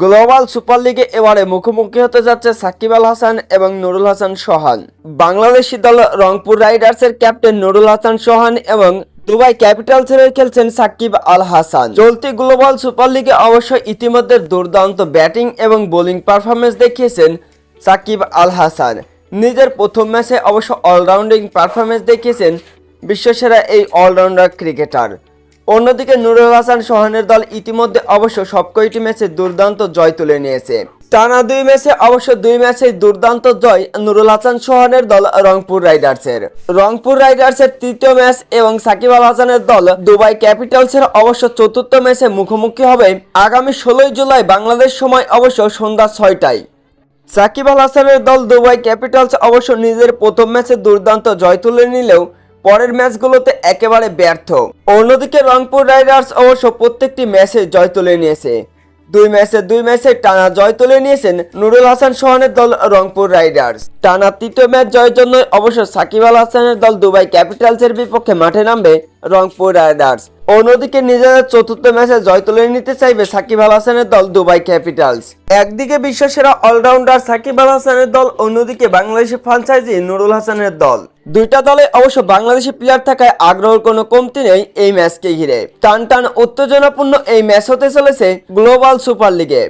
Global super লিগে এবারে মুখোমুখি হতে যাচ্ছে সাকিব আল হাসান এবং নুরুল হাসান সোহান। বাংলাদেশি দল রংপুর রাইডার্সের ক্যাপ্টেন নুরুল হাসান সোহান এবং দুবাই ক্যাপিটালসের হয়ে খেলছেন সাকিব আল হাসান। চলতি গ্লোবাল সুপার লিগে অবশ্য ইতিমধ্যে দুর্দান্ত ব্যাটিং এবং বোলিং পারফরমেন্স দেখিয়েছেন সাকিব আল হাসান। নিজের প্রথম ম্যাচে অবশ্য অলরাউন্ডিং পারফরমেন্স দেখিয়েছেন বিশ্বসেরা এই অলরাউন্ডার ক্রিকেটার। অন্যদিকে নুরুল হাসান সোহানের দল ইতিমধ্যে অবশ্য সবকয়টি ম্যাচে দুর্দান্ত জয় তুলে নিয়েছে। টানা দুই ম্যাচে অবশ্য দুই ম্যাচে দুর্দান্ত জয় নুরুল হাসান সোহানের দল রংপুর রাইডার্সের। রংপুর রাইডার্সের তৃতীয় ম্যাচ এবং সাকিব আল হাসানের দল দুবাই ক্যাপিটালসের অবশ্য চতুর্থ ম্যাচে মুখোমুখি হবে আগামী ষোলোই জুলাই বাংলাদেশ সময় অবশ্য সন্ধ্যা ছয়টায়। সাকিব আল হাসানের দল দুবাই ক্যাপিটালস অবশ্য নিজের প্রথম ম্যাচে দুর্দান্ত জয় তুলে নিলেও পরের ম্যাচগুলোতে একেবারে ব্যর্থ। অন্যদিকে রংপুর রাইডার্স অবশ্য প্রত্যেকটি ম্যাচে জয় তুলে নিয়েছে। দুই ম্যাচে দুই ম্যাচে টানা জয় তুলে নিয়েছেন নুরুল হাসান সোহানের দল রংপুর রাইডার্স। টানা তৃতীয় ম্যাচ জয়ের জন্য অবশ্য সাকিব আল হাসানের দল দুবাই ক্যাপিটালসের বিপক্ষে মাঠে নামবে রংপুর রাইডার্স। অন্যদিকে নিজেদের চতুর্থ ম্যাচে জয় তুলে নিতে চাইবে সাকিব আল হাসানের দল দুবাই ক্যাপিটালস। একদিকে বিশ্বসেরা অলরাউন্ডার সাকিব আল হাসানের দল, অন্যদিকে বাংলাদেশি ফ্রাঞ্চাইজি নুরুল হাসানের দল। দুইটা দলে অবশ্য বাংলাদেশি প্লেয়ার থাকায় আগ্রহের কোনো কমতি নেই এই ম্যাচকে ঘিরে। টান টান উত্তেজনাপূর্ণ এই ম্যাচ হতে চলেছে গ্লোবাল সুপার লিগে